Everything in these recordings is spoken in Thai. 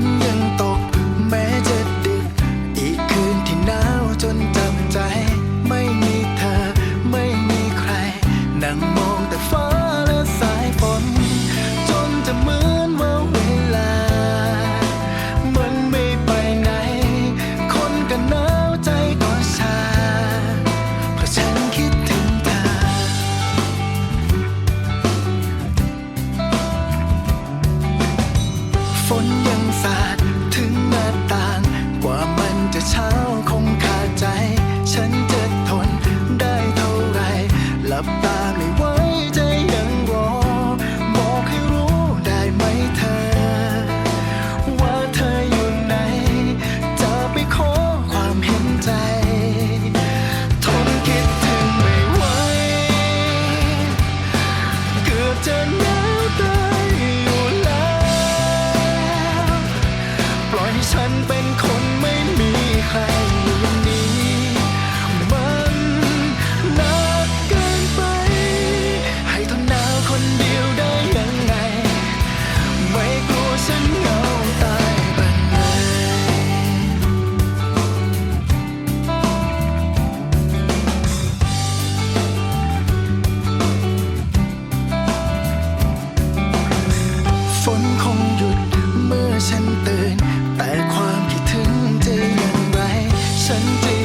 人人都 ฉันเป็นคนไม่มีใครอย่นี้ มันหนักเกินไป ให้ทนหนาวคนเดียวได้ยังไง ไม่กลัวฉันเหงาตายบันไดฝนคงหยุดเมื่อฉันตื่น 沉醉。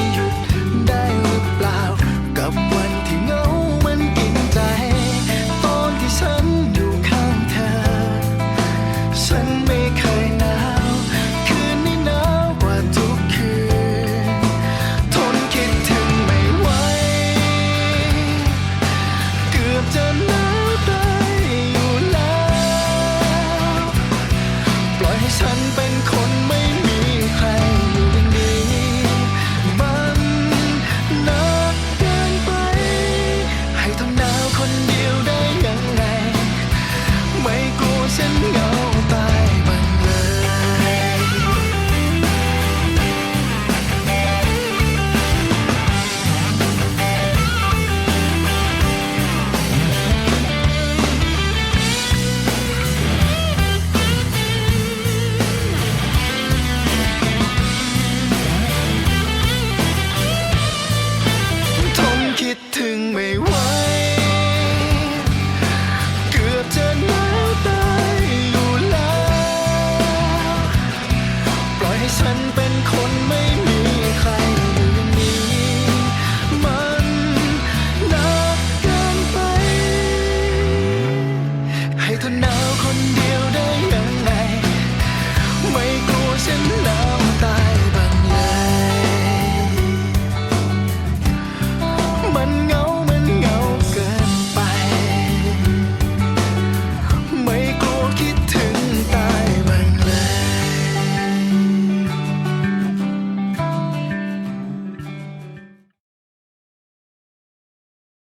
คนเหงาคนเดียว